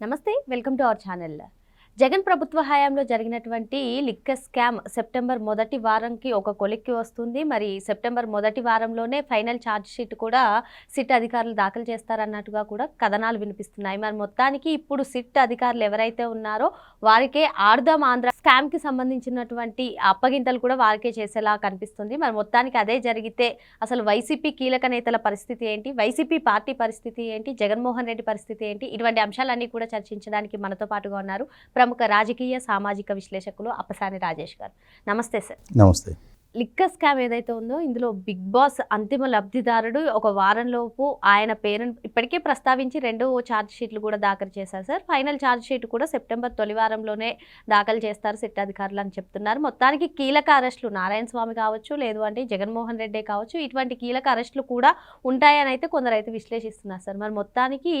నమస్తే welcome to our channel. Jagan ప్రభుత్వ హయాంలో జరిగినటువంటి లిక్కర్ స్కామ్ సెప్టెంబర్ మొదటి వారంకి ఒక కొలిక్కి వస్తుంది. మరి సెప్టెంబర్ మొదటి వారంలోనే ఫైనల్ ఛార్జ్ షీట్ కూడా సిట్ అధికారులు దాఖలు చేస్తారన్నట్టుగా కూడా కథనాలు వినిపిస్తున్నాయి. మరి మొత్తానికి ఇప్పుడు సిట్ అధికారులు ఎవరైతే ఉన్నారో వారికే ఆర్దం ఆంధ్ర స్కామ్కి సంబంధించినటువంటి అప్పగింతలు కూడా వారికే చేసేలా కనిపిస్తుంది. మరి మొత్తానికి అదే జరిగితే అసలు వైసీపీ కీలక నేతల పరిస్థితి ఏంటి? వైసీపీ పార్టీ పరిస్థితి ఏంటి? జగన్మోహన్ రెడ్డి పరిస్థితి ఏంటి? ఇటువంటి అంశాలన్నీ కూడా చర్చించడానికి మనతో పాటుగా ఉన్నారు ప్రముఖ రాజకీయ సామాజిక విశ్లేషకులు అప్పసాని రాజేష్ గారు. నమస్తే సార్. నమస్తే. లిక్కర్ స్కామ్ ఏదైతే ఉందో ఇందులో బిగ్ బాస్ అంతిమ లబ్ధిదారుడు ఒక వారంలోపు ఆయన పేరును ఇప్పటికే ప్రస్తావించి రెండు ఛార్జ్ షీట్లు కూడా దాఖలు చేశారు సార్. ఫైనల్ ఛార్జ్ షీట్ కూడా సెప్టెంబర్ తొలి వారంలోనే దాఖలు చేస్తారు సిట్ అధికారులు అని చెప్తున్నారు. మొత్తానికి కీలక అరెస్టులు నారాయణ స్వామి కావచ్చు లేదు అంటే జగన్మోహన్ రెడ్డి కావచ్చు ఇటువంటి కీలక అరెస్టులు కూడా ఉంటాయని అయితే కొందరు అయితే విశ్లేషిస్తున్నారు సార్. మరి మొత్తానికి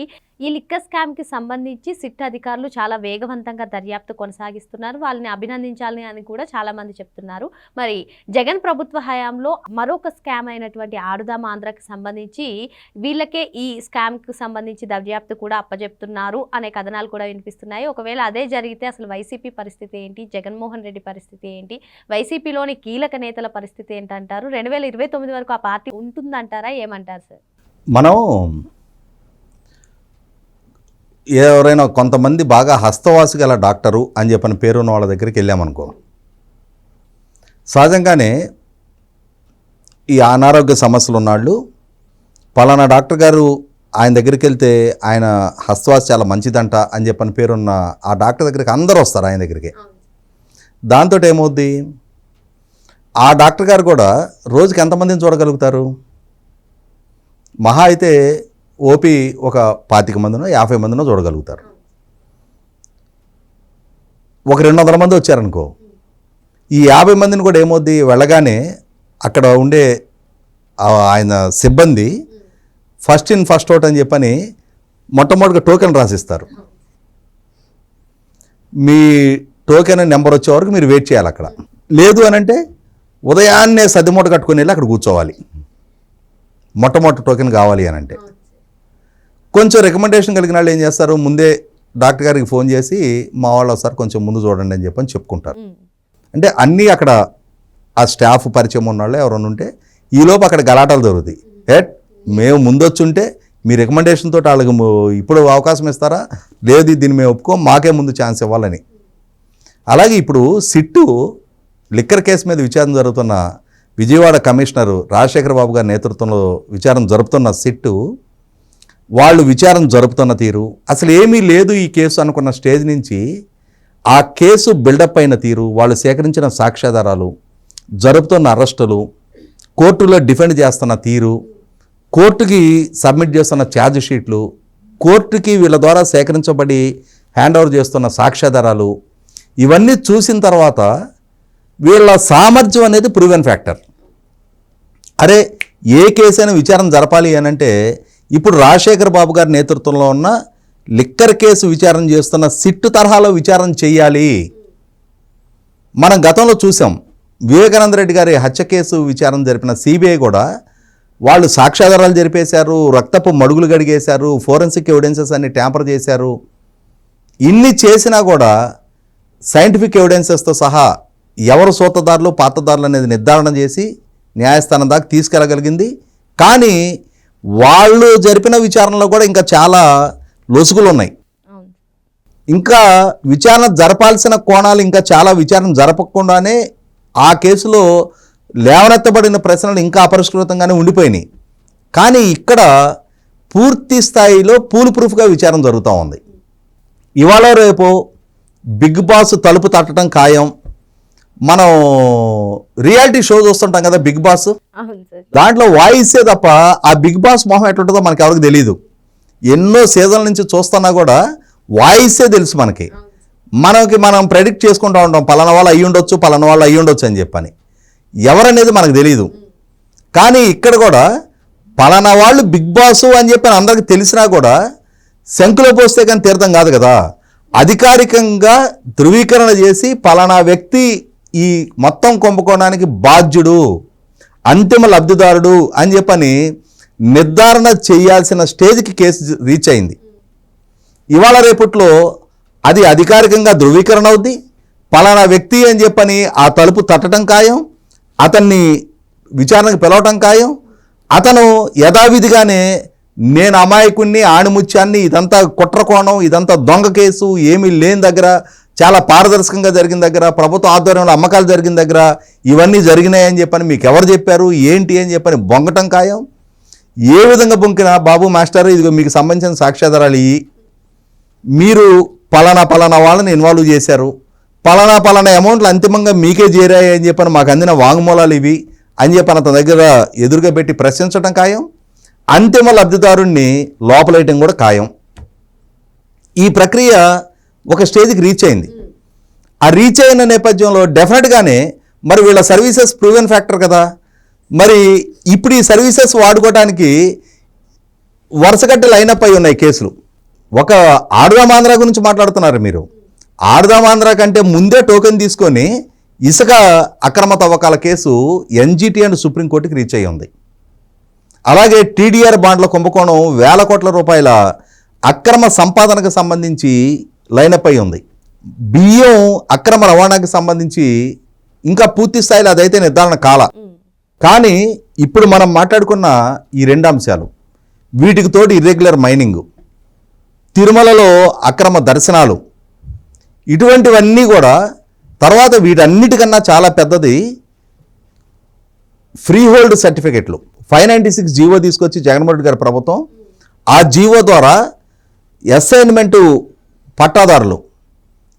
ఈ లిక్కర్ స్కామ్కి సంబంధించి సిట్ అధికారులు చాలా వేగవంతంగా దర్యాప్తు కొనసాగిస్తున్నారు. వాళ్ళని అభినందించాలని అని కూడా చాలామంది చెప్తున్నారు. మరి జగన్ ప్రభుత్వ హయాంలో మరొక స్కామ్ అయినటువంటి ఆడుదాం ఆంధ్రకి సంబంధించి వీళ్ళకే ఈ స్కామ్కు సంబంధించి దర్యాప్తు కూడా అప్పజెప్తున్నారు అనే కథనాలు కూడా వినిపిస్తున్నాయి. ఒకవేళ అదే జరిగితే అసలు వైసీపీ పరిస్థితి ఏంటి? జగన్మోహన్ రెడ్డి పరిస్థితి ఏంటి? వైసీపీలోని కీలక నేతల పరిస్థితి ఏంటంటారు? రెండు వేల ఇరవై తొమ్మిది వరకు ఆ పార్టీ ఉంటుందంటారా? ఏమంటారు సార్? మనం ఎవరైనా కొంతమంది బాగా హస్తవాసి గల డాక్టరు అని చెప్పిన పేరున్న వాళ్ళ దగ్గరికి వెళ్ళామనుకో సహజంగానే ఈ అనారోగ్య సమస్యలు ఉన్నాళ్ళు పలానా డాక్టర్ గారు ఆయన దగ్గరికి వెళ్తే ఆయన హస్తవాసి చాలా మంచిదంట అని చెప్పిన పేరున్న ఆ డాక్టర్ దగ్గరికి అందరూ వస్తారు ఆయన దగ్గరికి. దాంతో ఏమవుద్ది? ఆ డాక్టర్ గారు కూడా రోజుకి ఎంతమందిని చూడగలుగుతారు? మహా అయితే ఓపీ ఒక పాతిక మందినో యాభై మందినో చూడగలుగుతారు. ఒక రెండు వందల మంది వచ్చారనుకో ఈ యాభై మందిని కూడా ఏమవుద్ది వెళ్ళగానే అక్కడ ఉండే ఆయన సిబ్బంది ఫస్ట్ ఇన్ ఫస్ట్ అవుట్ అని చెప్పని మొట్టమొదటిగా టోకెన్ రాసిస్తారు. మీ టోకెన్ నెంబర్ వచ్చే వరకు మీరు వెయిట్ చేయాలి అక్కడ. లేదు అని అంటే ఉదయాన్నే సదిమూట కట్టుకుని వెళ్ళి అక్కడ కూర్చోవాలి. మొట్టమొదటి టోకెన్ కావాలి అని అంటే. కొంచెం రికమెండేషన్ కలిగిన వాళ్ళు ఏం చేస్తారు? ముందే డాక్టర్ గారికి ఫోన్ చేసి మా వాళ్ళు ఒకసారి కొంచెం ముందు చూడండి అని చెప్పని చెప్పుకుంటారు. అంటే అన్నీ అక్కడ ఆ స్టాఫ్ పరిచయం ఉన్న వాళ్ళు ఎవరైనా ఉంటే ఈలోపు అక్కడ గలాటాలు జరుగుతాయి. ఎట్ మేము ముందొచ్చుంటే మీ రికమెండేషన్ తోటి వాళ్ళకి ఇప్పుడు అవకాశం ఇస్తారా? లేదు దీన్ని మేము ఒప్పుకో మాకే ముందు ఛాన్స్ ఇవ్వాలని. అలాగే ఇప్పుడు సిట్టు లిక్కర్ కేసు మీద విచారణ జరుగుతున్న విజయవాడ కమిషనరు రాజశేఖర బాబు గారి నేతృత్వంలో విచారణ జరుపుతున్న సిట్టు వాళ్ళు విచారణ జరుపుతున్న తీరు అసలు ఏమీ లేదు ఈ కేసు అనుకున్న స్టేజ్ నుంచి ఆ కేసు బిల్డప్ అయిన తీరు వాళ్ళు సేకరించిన సాక్ష్యాధారాలు జరుపుతున్న అరెస్టులు కోర్టులో డిఫెండ్ చేస్తున్న తీరు కోర్టుకి సబ్మిట్ చేస్తున్న ఛార్జ్ షీట్లు కోర్టుకి వీళ్ళ ద్వారా సేకరించబడి హ్యాండ్ ఓవర్ చేస్తున్న సాక్ష్యాధారాలు ఇవన్నీ చూసిన తర్వాత వీళ్ళ సామర్థ్యం అనేది ప్రూవెన్ ఫ్యాక్టర్. అరే ఏ కేసైనా విచారణ జరపాలి అని అంటే ఇప్పుడు రాజశేఖర్ బాబు గారి నేతృత్వంలో ఉన్న లిక్కర్ కేసు విచారణ చేస్తున్న సిట్టు తరహాలో విచారణ చేయాలి. మనం గతంలో చూసాం వివేకానంద రెడ్డి గారి హత్య కేసు విచారణ జరిపిన సిబిఐ కూడా వాళ్ళు సాక్ష్యాధారాలు జరిపేశారు రక్తపు మడుగులు గడిగేశారు ఫోరెన్సిక్ ఎవిడెన్సెస్ అన్ని ట్యాంపర్ చేశారు. ఇన్ని చేసినా కూడా సైంటిఫిక్ ఎవిడెన్సెస్తో సహా ఎవరు సూతదారులు పాతదారులు అనేది నిర్ధారణ చేసి న్యాయస్థానం దాకా తీసుకెళ్ళగలిగింది కానీ వాళ్ళు జరిపిన విచారణలో కూడా ఇంకా చాలా లొసుగులు ఉన్నాయి ఇంకా విచారణ జరపాల్సిన కోణాలు ఇంకా చాలా విచారణ జరపకుండానే ఆ కేసులో లేవనెత్తబడిన ప్రశ్నలు ఇంకా అపరిష్కృతంగానే ఉండిపోయినాయి. కానీ ఇక్కడ పూర్తి స్థాయిలో పూల్ ప్రూఫ్గా విచారణ జరుగుతూ ఉంది. ఇవాళ రేపు బిగ్ బాస్ తలుపు తట్టడం ఖాయం. మనం రియాలిటీ షో చూస్తుంటాం కదా బిగ్ బాస్. దాంట్లో వాయిసే తప్ప ఆ బిగ్ బాస్ మొహం ఎట్లుంటుందో మనకి ఎవరికి తెలియదు ఎన్నో సీజన్ల నుంచి చూస్తున్నా కూడా వాయిసే తెలుసు మనకి. మనకి మనం ప్రెడిక్ట్ చేసుకుంటూ ఉంటాం పలానా వాళ్ళు అయ్యి ఉండొచ్చు పలానా వాళ్ళు అయ్యి ఉండొచ్చు అని చెప్పని. ఎవరనేది మనకు తెలియదు కానీ ఇక్కడ కూడా పలానా వాళ్ళు బిగ్ బాస్ అని చెప్పి అందరికి తెలిసినా కూడా శంకులో పోస్తే కానీ తీర్థం కాదు కదా. అధికారికంగా ధృవీకరణ చేసి పలానా వ్యక్తి ఈ మొత్తం కుంభకోణానికి బాధ్యుడు అంతిమ లబ్ధిదారుడు అని చెప్పని నిర్ధారణ చేయాల్సిన స్టేజ్కి కేసు రీచ్ అయింది. ఇవాళ రేపట్లో అది అధికారికంగా ధృవీకరణ అవుద్ది. పలానా వ్యక్తి అని చెప్పని ఆ తలుపు తట్టడం ఖాయం. అతన్ని విచారణకు పిలవటం ఖాయం. అతను యథావిధిగానే నేను అమాయకుణ్ణి ఆణిముత్యాన్ని ఇదంతా కుట్రకోణం ఇదంతా దొంగ కేసు ఏమీ లేని దగ్గర చాలా పారదర్శకంగా జరిగిన దగ్గర ప్రభుత్వ ఆధ్వర్యంలో అమ్మకాలు జరిగిన దగ్గర ఇవన్నీ జరిగినాయని చెప్పని మీకు ఎవరు చెప్పారు? ఏంటి అని చెప్పని బొంగటం ఖాయం. ఏ విధంగా బొంకినా బాబు మాస్టర్ ఇదిగో మీకు సంబంధించిన సాక్ష్యాధారాలు ఇవి మీరు పలానా పలానా వాళ్ళని ఇన్వాల్వ్ చేశారు. పలానా పలానా అమౌంట్లు అంతిమంగా మీకే చేరాయి అని చెప్పని మాకు అందిన వాంగ్మూలాలు ఇవి అని చెప్పని అతని దగ్గర ఎదురుగా పెట్టి ప్రశ్నించడం ఖాయం. అంతిమ లబ్ధిదారుణ్ణి లోపలేయటం కూడా ఖాయం. ఈ ప్రక్రియ ఒక స్టేజ్కి రీచ్ అయింది. ఆ రీచ్ అయిన నేపథ్యంలో డెఫినెట్గానే మరి వీళ్ళ సర్వీసెస్ ప్రూవెన్ ఫ్యాక్టర్ కదా. మరి ఇప్పుడు ఈ సర్వీసెస్ వాడుకోవడానికి వరుసగట్టి లైనప్ అయి ఉన్నాయి కేసులు. ఒక ఆడుదాం ఆంధ్ర గురించి మాట్లాడుతున్నారు మీరు. ఆడుదాం ఆంధ్ర కంటే ముందే టోకెన్ తీసుకొని ఇసుక అక్రమ తవ్వకాల కేసు ఎన్జిటి అండ్ సుప్రీంకోర్టుకి రీచ్ అయ్యి ఉంది. అలాగే టీడీఆర్ బాండ్ల కుంభకోణం వేల కోట్ల రూపాయల అక్రమ సంపాదనకు సంబంధించి లైనప్ అయి ఉంది. బియ్యం అక్రమ రవాణాకి సంబంధించి ఇంకా పూర్తి స్థాయిలో అదైతే నిర్ధారణ కాల. కానీ ఇప్పుడు మనం మాట్లాడుకున్న ఈ రెండు అంశాలు వీటికి తోటి ఇర్రెగ్యులర్ మైనింగ్ తిరుమలలో అక్రమ దర్శనాలు ఇటువంటివన్నీ కూడా తర్వాత వీటన్నిటికన్నా చాలా పెద్దది ఫ్రీ హోల్డ్ సర్టిఫికెట్లు five ninety six GO Jaganmohan Jaganmohan Reddy గారి ప్రభుత్వం ఆ జీవో ద్వారా అసైన్మెంటు పట్టాదారులు.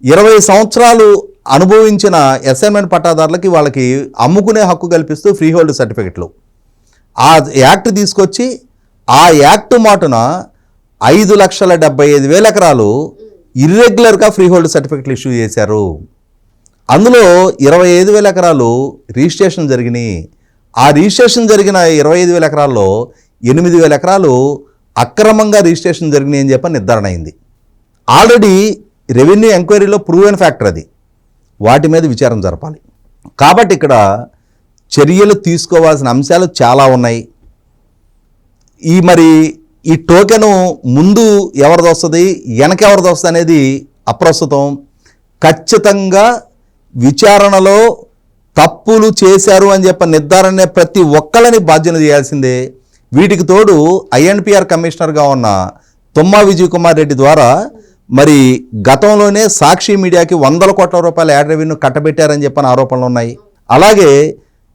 ఇరవై సంవత్సరాలు అనుభవించిన అసైన్మెంట్ పట్టాదారులకి వాళ్ళకి అమ్ముకునే హక్కు కల్పిస్తూ ఫ్రీ హోల్డ్ సర్టిఫికెట్లు. ఆ యాక్ట్ తీసుకొచ్చి ఆ యాక్ట్ మాటున ఐదు లక్షల డెబ్బై ఐదు వేల ఎకరాలు ఇర్రెగ్యులర్గా ఫ్రీ హోల్డ్ సర్టిఫికెట్లు ఇష్యూ చేశారు. అందులో ఇరవై ఐదు వేల ఎకరాలు రిజిస్ట్రేషన్ జరిగినాయి. ఆ రిజిస్ట్రేషన్ జరిగిన ఇరవై ఐదు వేల ఎకరాల్లో ఎనిమిది వేల ఎకరాలు అక్రమంగా రిజిస్ట్రేషన్ జరిగినాయి అని చెప్పి నిర్ధారణ అయింది. ఆల్రెడీ రెవెన్యూ ఎంక్వైరీలో ప్రూవెన్ ఫ్యాక్టర్ అది. వాటి మీద విచారం జరపాలి. కాబట్టి ఇక్కడ చర్యలు తీసుకోవాల్సిన అంశాలు చాలా ఉన్నాయి. ఈ మరి ఈ టోకెను ముందు ఎవరిది వస్తుంది వెనక ఎవరిది వస్తుంది అనేది అప్రస్తుతం. ఖచ్చితంగా విచారణలో తప్పులు చేశారు అని చెప్పి నిర్ధారణ ప్రతి ఒక్కళ్ళని బాధ్యత చేయాల్సిందే. వీటికి తోడు ఐఎన్పిఆర్ కమిషనర్గా ఉన్న తుమ్మా విజయ్ కుమార్ రెడ్డి ద్వారా మరి గతంలోనే సాక్షి మీడియాకి వందల కోట్ల రూపాయల యాడ్ రెవెన్యూ కట్టబెట్టారని చెప్పిన ఆరోపణలు ఉన్నాయి. అలాగే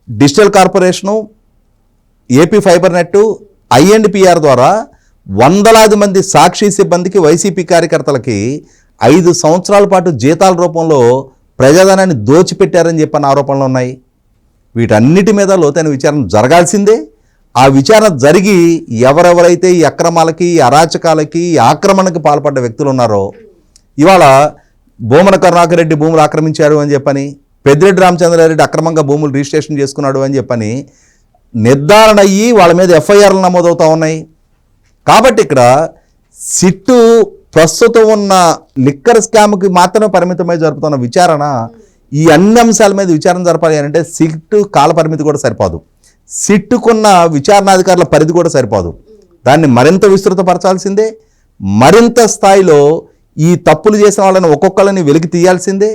digital corporation AP fibre net I and PR ద్వారా వందలాది మంది సాక్షి సిబ్బందికి వైసీపీ కార్యకర్తలకి ఐదు సంవత్సరాల పాటు జీతాల రూపంలో ప్రజాధనాన్ని దోచిపెట్టారని చెప్పిన ఆరోపణలు ఉన్నాయి. వీటన్నిటి మీద లోతైన విచారణ జరగాల్సిందే. ఆ విచారణ జరిగి ఎవరెవరైతే ఈ అక్రమాలకి అరాచకాలకి ఆక్రమణకు ఆక్రమణకి పాల్పడ్డ వ్యక్తులు ఉన్నారో ఇవాళ భూమన కరుణాకర్ రెడ్డి భూములు ఆక్రమించాడు అని చెప్పని పెద్దిరెడ్డి రామచంద్రారెడ్డి అక్రమంగా భూములు రిజిస్ట్రేషన్ చేసుకున్నాడు అని చెప్పని నిర్ధారణ అయ్యి వాళ్ళ మీద ఎఫ్ఐఆర్లు నమోదవుతూ ఉన్నాయి. కాబట్టి ఇక్కడ సిట్టు ప్రస్తుతం ఉన్న లిక్కర్ స్కామ్కి మాత్రమే పరిమితమై జరుపుతున్న విచారణ ఈ అన్ని అంశాల మీద విచారణ జరపాలి అని అంటే సిట్టు కాల పరిమితి కూడా సరిపోదు. సిట్టుకున్న విచారణాధికారుల పరిధి కూడా సరిపోదు. దాన్ని మరింత విస్తృతపరచాల్సిందే మరింత స్థాయిలో ఈ తప్పులు చేసిన వాళ్ళని ఒక్కొక్కరిని వెలికి తీయాల్సిందే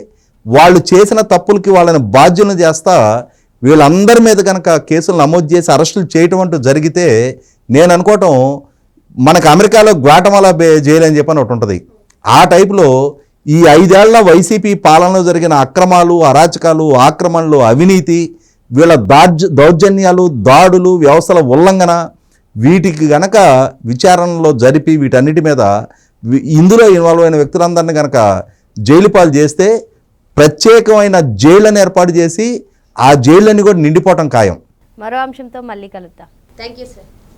వాళ్ళు చేసిన తప్పులకి వాళ్ళని బాధ్యులను చేస్తా వీళ్ళందరి మీద కనుక కేసులు నమోదు చేసి అరెస్టులు చేయటం అంటూ జరిగితే నేను అనుకోవటం మనకు అమెరికాలో గ్వాటమాలా బే జైలు అని చెప్పని ఒకటి ఉంటుంది. ఆ టైపులో ఈ ఐదేళ్ళ వైసీపీ పాలనలో జరిగిన అక్రమాలు అరాచకాలు ఆక్రమణలు అవినీతి వీళ్ళ దార్జ దౌర్జన్యాలు దాడులు వ్యవస్థల ఉల్లంఘన వీటికి గనక విచారణలో జరిపి వీటన్నిటి మీద ఇందులో ఇన్వాల్వ్ అయిన వ్యక్తులందరినీ గనక జైలు పాలు చేస్తే ప్రత్యేకమైన జైళ్ళని ఏర్పాటు చేసి ఆ జైళ్ళని కూడా నిండిపోవటం ఖాయం. మరో అంశంతో మళ్ళీ కలుద్దాం. Thank you sir.